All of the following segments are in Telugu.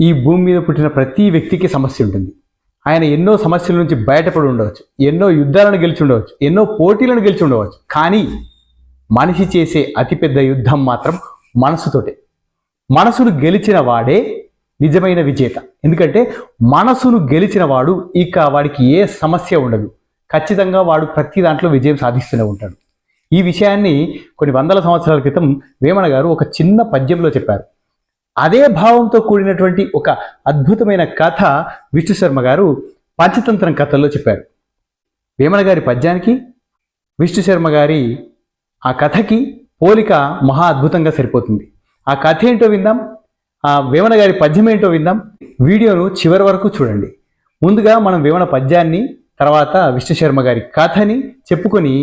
ఈ భూమి మీద పుట్టిన ప్రతి వ్యక్తికి సమస్య ఉంటుంది. ఆయన ఎన్నో సమస్యల నుంచి బయటపడి ఉండవచ్చు. ఎన్నో యుద్ధాలను గెలిచి ఉండవచ్చు. ఎన్నో పోటీలను గెలిచి ఉండవచ్చు. కానీ మనిషి చేసే అతిపెద్ద యుద్ధం మాత్రం మనసుతోటే. మనసును గెలిచిన వాడే నిజమైన విజేత. ఎందుకంటే మనసును గెలిచిన వాడు ఇక వాడికి ఏ సమస్య ఉండదు. ఖచ్చితంగా వాడు ప్రతి దాంట్లో విజయం సాధిస్తూనే ఉంటాడు. ఈ విషయాన్ని కొన్ని వందల సంవత్సరాల క్రితం వేమన గారు ఒక చిన్న పద్యంలో చెప్పారు. అదే భావంతో కూడినటువంటి ఒక అద్భుతమైన కథ విష్ణు శర్మ గారు పంచతంత్రం కథల్లో చెప్పారు. వేమన గారి పద్యానికి విష్ణు శర్మ గారి ఆ కథకి పోలిక మహా అద్భుతంగా సరిపోతుంది. ఆ కథ ఏంటో విందాం ఆ వేమన గారి పద్యం ఏంటో విందాం వీడియోను చివరి వరకు చూడండి. ముందుగా మనం వేమన పద్యాన్ని తర్వాత విష్ణు శర్మ గారి కథని చెప్పుకొని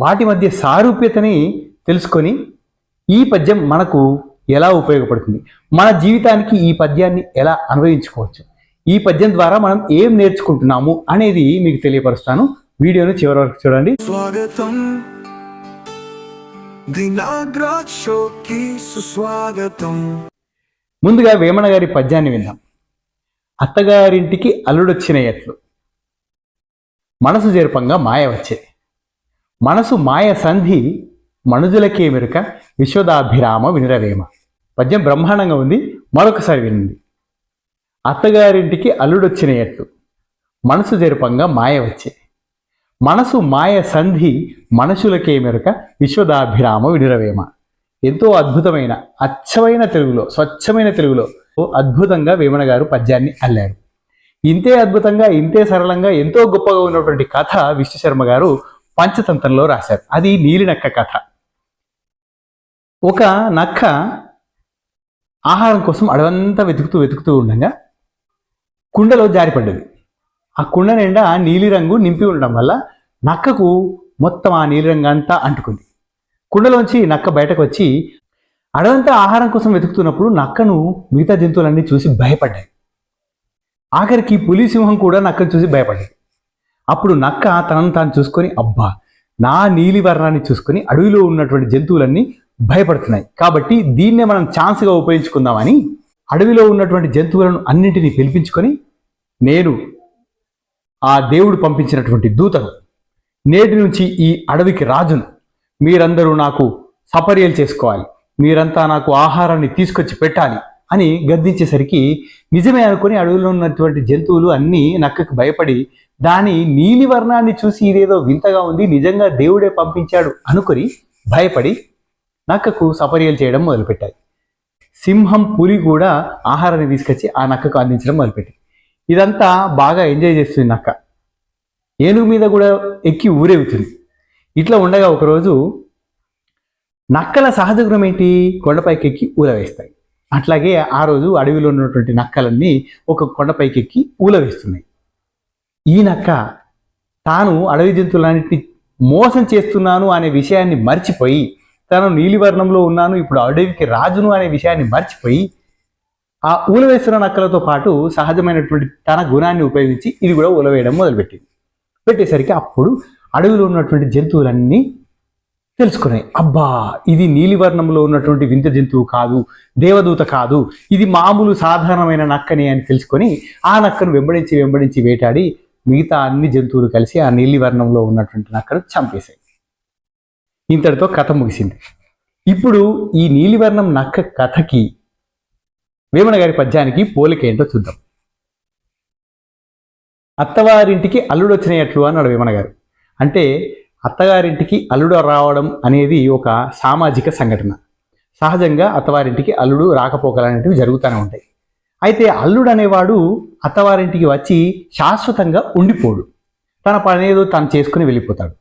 వాటి మధ్య సారూప్యతని తెలుసుకొని ఈ పద్యం మనకు ఎలా ఉపయోగపడుతుంది? మన జీవితానికి ఈ పద్యాన్ని ఎలా అన్వయించుకోవచ్చు? ఈ పద్యం ద్వారా మనం ఏం నేర్చుకుంటున్నాము అనేది మీకు తెలియపరుస్తాను. వీడియోను చివరి వరకు చూడండి. స్వాగతం. సుస్వాగతం. ముందుగా వేమన గారి పద్యాన్ని విందాం. అత్తగారింటికి అల్లుడొచ్చిన ఎట్లు. మనసు జరుపంగా మాయ వచ్చే. మనసు మాయ సంధి మనుజులకే మెరుక విశ్వదాభిరామ వినురవేమ. పద్యం బ్రహ్మాండంగా ఉంది మరొకసారి వినండి. అత్తగారింటికి అల్లుడొచ్చినయట్లు మనసు జరుపంగా మాయ వచ్చే. మనసు మాయ సంధి మనుషులకే మెరుక విశ్వదాభిరామ విడురవేమ. ఎంతో అద్భుతమైన అచ్చమైన తెలుగులో స్వచ్ఛమైన తెలుగులో అద్భుతంగా వేమన గారు పద్యాన్ని అల్లారు. ఇంతే అద్భుతంగా ఇంతే సరళంగా ఎంతో గొప్పగా ఉన్నటువంటి కథ విశ్వశర్మ గారు పంచతంత్రంలో రాశారు. అది నీలినక్క కథ. ఒక నక్క ఆహారం కోసం అడవంతా వెతుకుతూ వెతుకుతూ ఉండగా కుండలో జారిపడ్డది. ఆ కుండ నిండా నీలిరంగు నింపి ఉండడం వల్ల నక్కకు మొత్తం ఆ నీలిరంగు అంతా అంటుకుంది. కుండలోంచి నక్క బయటకు వచ్చి అడవంతా ఆహారం కోసం వెతుకుతున్నప్పుడు నక్కను మిగతా జంతువులన్నీ చూసి భయపడ్డాయి. ఆఖరికి పులి సింహం కూడా నక్కను చూసి భయపడ్డాయి అప్పుడు నక్క తనను తాను చూసుకొని అబ్బా నా నీలి వర్ణాన్ని చూసుకొని అడవిలో ఉన్నటువంటి జంతువులన్నీ భయపడుతున్నాయి. కాబట్టి దీన్నే మనం ఛాన్స్గా ఉపయోగించుకుందామని అడవిలో ఉన్నటువంటి జంతువులను అన్నింటినీ పిలిపించుకొని నేను ఆ దేవుడు పంపించినటువంటి దూతను నేటి నుంచి ఈ అడవికి రాజును మీరందరూ నాకు సపర్యలు చేసుకోవాలి మీరంతా నాకు ఆహారాన్ని తీసుకొచ్చి పెట్టాలి అని గద్దించేసరికి నిజమే అనుకుని అడవిలో ఉన్నటువంటి జంతువులు అన్నీ నక్కకు భయపడి దాని నీలి వర్ణాన్ని చూసి ఇదేదో వింతగా ఉంది నిజంగా దేవుడే పంపించాడు అనుకొని భయపడి నక్కకు సపర్యలు చేయడం మొదలుపెట్టాయి. సింహం పులి కూడా ఆహారాన్ని తీసుకొచ్చి ఆ నక్కకు అందించడం మొదలుపెట్టింది ఇదంతా బాగా ఎంజాయ్ చేస్తుంది నక్క. ఏనుగు మీద కూడా ఎక్కి ఊరేగుతుంది. ఇట్లా ఉండగా ఒకరోజు నక్కల సహజ గుణం ఏంటి? కొండపైకి ఎక్కి ఊల వేస్తాయి అట్లాగే ఆ రోజు అడవిలో ఉన్నటువంటి నక్కలన్నీ ఒక కొండపైకి ఎక్కి ఊల వేస్తున్నాయి ఈ నక్క తాను అడవి జంతువులన్నింటినీ మోసం చేస్తున్నాను అనే విషయాన్ని మర్చిపోయి తాను నీలివర్ణంలో ఉన్నాను ఇప్పుడు అడవికి రాజును అనే విషయాన్ని మర్చిపోయి ఆ ఊలవేస్తున్న నక్కలతో పాటు సహజమైనటువంటి తన గుణాన్ని ఉపయోగించి ఇది కూడా ఊలవేయడం మొదలుపెట్టింది. పెట్టేసరికి అప్పుడు అడవిలో ఉన్నటువంటి జంతువులన్నీ తెలుసుకున్నాయి. అబ్బా ఇది నీలివర్ణంలో ఉన్నటువంటి వింత జంతువు కాదు దేవదూత కాదు ఇది మామూలు సాధారణమైన నక్కని అని తెలుసుకొని ఆ నక్కను వెంబడించి వెంబడించి వేటాడి మిగతా అన్ని జంతువులు కలిసి ఆ నీలివర్ణంలో ఉన్నటువంటి నక్కను చంపేశాయి. ఇంతటితో కథ ముగిసింది. ఇప్పుడు ఈ నీలివర్ణం నక్క కథకి వేమన గారి పద్యానికి పోలిక ఏంటో చూద్దాం. అత్తవారింటికి అల్లుడు వచ్చినట్లు అన్నాడు వేమన గారు అంటే అత్తగారింటికి అల్లుడు రావడం అనేది ఒక సామాజిక సంఘటన. సహజంగా అత్తవారింటికి అల్లుడు రాకపోకలు అనేటివి జరుగుతూనే ఉంటాయి. అయితే అల్లుడు అనేవాడు అత్తవారింటికి వచ్చి శాశ్వతంగా ఉండిపోడు. తన పనేదో తాను చేసుకుని వెళ్ళిపోతాడు.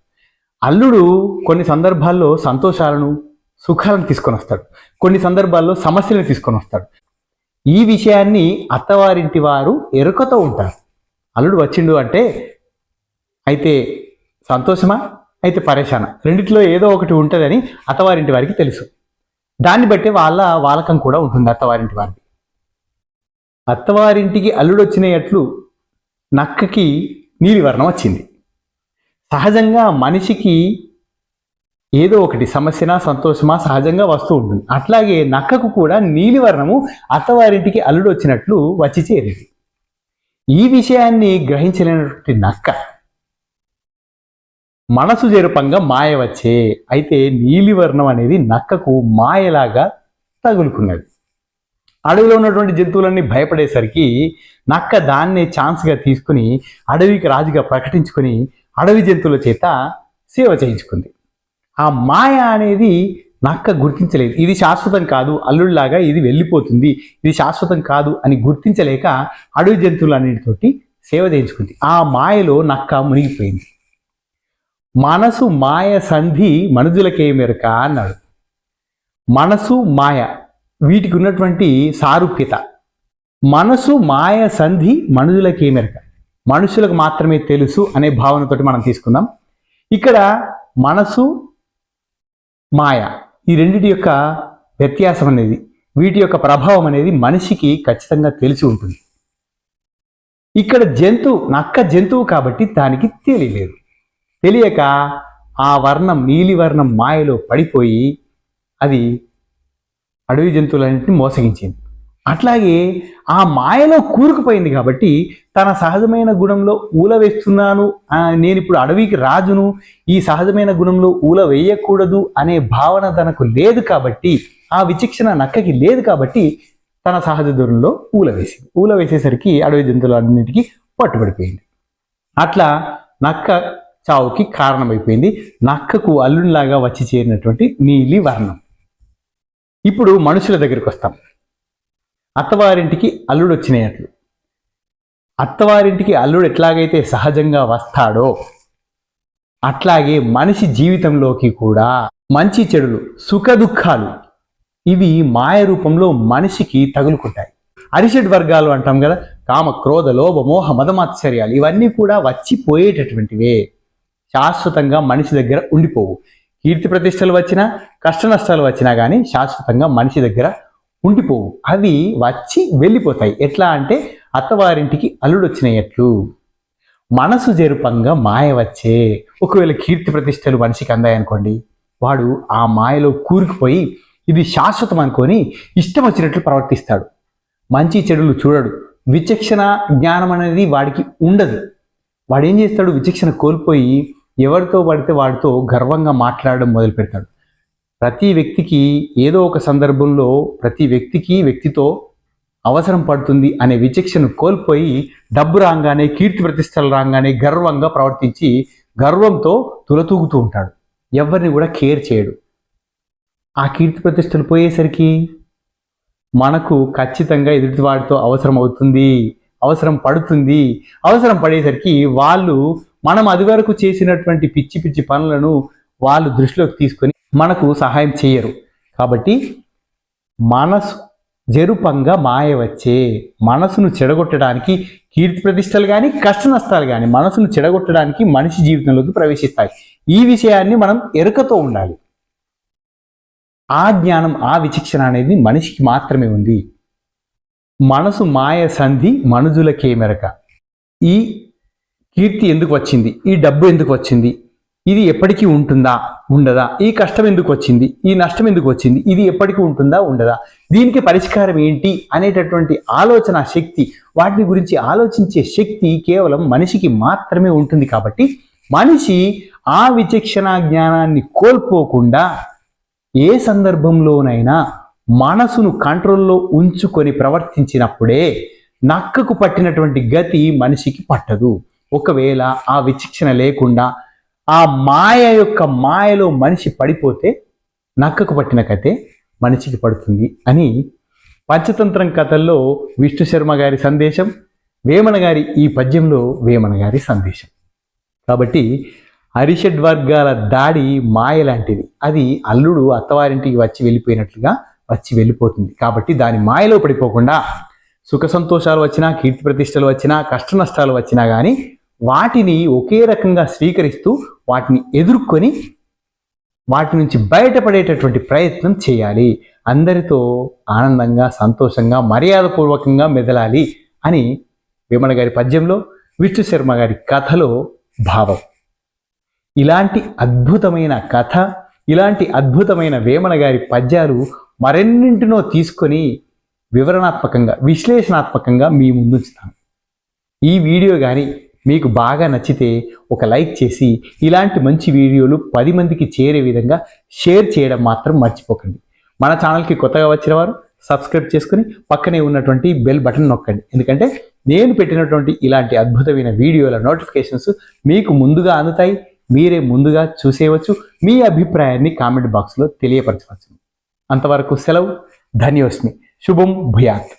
అల్లుడు కొన్ని సందర్భాల్లో సంతోషాలను సుఖాలను తీసుకొని వస్తాడు. కొన్ని సందర్భాల్లో సమస్యలను తీసుకొని వస్తాడు. ఈ విషయాన్ని అత్తవారింటి వారు ఎరుకతో ఉంటారు. అల్లుడు వచ్చిండు అంటే అయితే సంతోషమా? అయితే పరేషాన? రెండిట్లో ఏదో ఒకటి ఉంటుందని అత్తవారింటి వారికి తెలుసు. దాన్ని బట్టి వాళ్ళ వాలకం కూడా ఉంటుంది అత్తవారింటి వారికి అత్తవారింటికి అల్లుడు వచ్చినట్లు నక్కకి నీలివర్ణం వచ్చింది. సహజంగా మనిషికి ఏదో ఒకటి సమస్యనా సంతోషమా సహజంగా వస్తూ ఉంటుంది. అట్లాగే నక్కకు కూడా నీలివర్ణము అత్తవారింటికి అల్లుడు వచ్చినట్లు వచ్చి చేరింది. ఈ విషయాన్ని గ్రహించలేనటువంటి నక్క మనసు జరుపంగా మాయ వచ్చే అయితే నీలివర్ణం అనేది నక్కకు మాయలాగా తగులుకున్నది. అడవిలో ఉన్నటువంటి జంతువులన్నీ భయపడేసరికి నక్క దాన్నే ఛాన్స్గా తీసుకుని అడవికి రాజుగా ప్రకటించుకొని అడవి జంతువుల చేత సేవ చేయించుకుంది. ఆ మాయ అనేది నక్క గుర్తించలేదు. ఇది శాశ్వతం కాదు అల్లుళ్ళలాగా ఇది వెళ్ళిపోతుంది. ఇది శాశ్వతం కాదు అని గుర్తించలేక అడవి జంతువులన్నిటితోటి సేవ చేయించుకుంది. ఆ మాయలో నక్క మునిగిపోయింది. మనసు మాయ సంధి మనుజులకే మెరక అన్నాడు. మనసు మాయ వీటికి ఉన్నటువంటి సారూప్యత. మనసు మాయ సంధి మనుజులకే మెరక. మనుషులకు మాత్రమే తెలుసు అనే భావనతోటి మనం తీసుకుందాం. ఇక్కడ మనసు మాయ ఈ రెండిటి యొక్క వ్యత్యాసం అనేది వీటి యొక్క ప్రభావం అనేది మనిషికి ఖచ్చితంగా తెలిసి ఉంటుంది. ఇక్కడ జంతువు నక్క జంతువు కాబట్టి దానికి తెలియలేదు. తెలియక ఆ వర్ణం నీలి వర్ణం మాయలో పడిపోయి అది అడవి జంతువులన్నింటినీ మోసగించింది. అట్లాగే ఆ మాయలో కూరుకుపోయింది కాబట్టి తన సహజమైన గుణంలో ఊల వేస్తున్నాను నేను ఇప్పుడు అడవికి రాజును ఈ సహజమైన గుణంలో ఊల వేయకూడదు అనే భావన తనకు లేదు కాబట్టి ఆ విచక్షణ నక్కకి లేదు కాబట్టి తన సహజ దూరంలో ఊల వేసింది. ఊల వేసేసరికి అడవి జంతువులన్నిటికీ పట్టుబడిపోయింది. అట్లా నక్క చావుకి కారణమైపోయింది. నక్కకు అల్లునిలాగా వచ్చి చేరినటువంటి నీలి వర్ణం. ఇప్పుడు మనుషుల దగ్గరికి వస్తాం. అత్తవారింటికి అల్లుడు వచ్చినాయట్లు అత్తవారింటికి అల్లుడు ఎట్లాగైతే సహజంగా వస్తాడో అట్లాగే మనిషి జీవితంలోకి కూడా మంచి చెడులు సుఖ దుఃఖాలు ఇవి మాయ రూపంలో మనిషికి తగులుకుంటాయి. అరిషడ్ వర్గాలు అంటాం కదా కామ క్రోధ లోభ మోహ మదమాత్సర్యాలు ఇవన్నీ కూడా వచ్చి పోయేటటువంటివే శాశ్వతంగా మనిషి దగ్గర ఉండిపోవు. కీర్తి ప్రతిష్టలు వచ్చినా కష్ట నష్టాలు వచ్చినా కానీ శాశ్వతంగా మనిషి దగ్గర ఉండిపోవు. అవి వచ్చి వెళ్ళిపోతాయి. ఎట్లా అంటే అత్తవారింటికి అల్లుడు వచ్చినట్లు మనసు జరుపంగా మాయ వచ్చే. ఒకవేళ కీర్తి ప్రతిష్టలు మనిషికి అందాయనుకోండి వాడు ఆ మాయలో కూరుకుపోయి ఇది శాశ్వతం అనుకొని ఇష్టం వచ్చినట్లు ప్రవర్తిస్తాడు. మంచి చెడులు చూడడు. విచక్షణ జ్ఞానం అనేది వాడికి ఉండదు. వాడు ఏం చేస్తాడు? విచక్షణ కోల్పోయి ఎవరితో పడితే వాడితో గర్వంగా మాట్లాడడం మొదలు పెడతాడు ప్రతి వ్యక్తికి ఏదో ఒక సందర్భంలో ప్రతి వ్యక్తికి వ్యక్తితో అవసరం పడుతుంది అనే విచక్షణ కోల్పోయి డబ్బు రాగానే కీర్తి ప్రతిష్టలు రాగానే గర్వంగా ప్రవర్తించి గర్వంతో తులతూగుతూ ఉంటాడు. ఎవరిని కూడా కేర్ చేయడు. ఆ కీర్తి ప్రతిష్టలు పోయేసరికి మనకు ఖచ్చితంగా ఎదుటివాడితో అవసరం అవుతుంది అవసరం పడుతుంది. అవసరం పడేసరికి వాళ్ళు మనం అది వరకు చేసినటువంటి పిచ్చి పిచ్చి పనులను వాళ్ళు దృష్టిలోకి తీసుకొని మనకు సహాయం చేయరు. కాబట్టి మనసు జరుపంగా మాయ వచ్చే మనసును చెడగొట్టడానికి కీర్తి ప్రతిష్టలు కానీ కష్ట నష్టాలు కానీ మనసును చెడగొట్టడానికి మనిషి జీవితంలోకి ప్రవేశిస్తాయి. ఈ విషయాన్ని మనం ఎరుకతో ఉండాలి. ఆ జ్ఞానం ఆ విచక్షణ అనేది మనిషికి మాత్రమే ఉంది. మనసు మాయ సంధి మనుజులకే మెరక ఈ కీర్తి ఎందుకు వచ్చింది? ఈ డబ్బు ఎందుకు వచ్చింది? ఇది ఎప్పటికీ ఉంటుందా? ఉండదా? ఈ కష్టం ఎందుకు వచ్చింది? ఈ నష్టం ఎందుకు వచ్చింది? ఇది ఎప్పటికీ ఉంటుందా? ఉండదా? దీనికి పరిష్కారం ఏంటి? అనేటటువంటి ఆలోచన శక్తి వాటిని గురించి ఆలోచించే శక్తి కేవలం మనిషికి మాత్రమే ఉంటుంది కాబట్టి మనిషి ఆ విచక్షణ జ్ఞానాన్ని కోల్పోకుండా ఏ సందర్భంలోనైనా మనసును కంట్రోల్లో ఉంచుకొని ప్రవర్తించినప్పుడే నక్కకు పట్టినటువంటి గతి మనిషికి పట్టదు. ఒకవేళ ఆ విచక్షణ లేకుండా ఆ మాయ యొక్క మాయలో మనిషి పడిపోతే నక్కకు పట్టిన కథే మనిషికి పడుతుంది అని పంచతంత్రం కథల్లో విష్ణు శర్మ గారి సందేశం వేమన గారి ఈ పద్యంలో వేమన గారి సందేశం. కాబట్టి అరిషడ్ వర్గాల దాడి మాయ లాంటిది. అది అల్లుడు అత్తవారింటికి వచ్చి వెళ్ళిపోయినట్లుగా వచ్చి వెళ్ళిపోతుంది. కాబట్టి దాని మాయలో పడిపోకుండా సుఖ సంతోషాలు వచ్చినా కీర్తి ప్రతిష్టలు వచ్చినా కష్ట నష్టాలు వచ్చినా కానీ వాటిని ఒకే రకంగా స్వీకరిస్తూ వాటిని ఎదుర్కొని వాటి నుంచి బయటపడేటటువంటి ప్రయత్నం చేయాలి. అందరితో ఆనందంగా సంతోషంగా మర్యాదపూర్వకంగా మెదలాలి అని విమల గారి పద్యంలో విష్ణు శర్మ గారి కథలో భావం. ఇలాంటి అద్భుతమైన కథ ఇలాంటి అద్భుతమైన వేమన గారి పద్యాలు మరెన్నింటినో తీసుకొని వివరణాత్మకంగా విశ్లేషణాత్మకంగా మీ ముందుంచుతాను. ఈ వీడియో కానీ మీకు బాగా నచ్చితే ఒక లైక్ చేసి ఇలాంటి మంచి వీడియోలు పది మందికి చేరే విధంగా షేర్ చేయడం మాత్రం మర్చిపోకండి. మన ఛానల్కి కొత్తగా వచ్చిన వారు సబ్స్క్రైబ్ చేసుకుని పక్కనే ఉన్నటువంటి బెల్ బటన్ నొక్కండి. ఎందుకంటే నేను పెట్టినటువంటి ఇలాంటి అద్భుతమైన వీడియోల నోటిఫికేషన్స్ మీకు ముందుగా అందుతాయి మీరే ముందుగా చూసేయవచ్చు. మీ అభిప్రాయాన్ని కామెంట్ బాక్స్లో తెలియపరచవచ్చు అంతవరకు సెలవు ధన్యోస్మి. శుభం భూయాత్.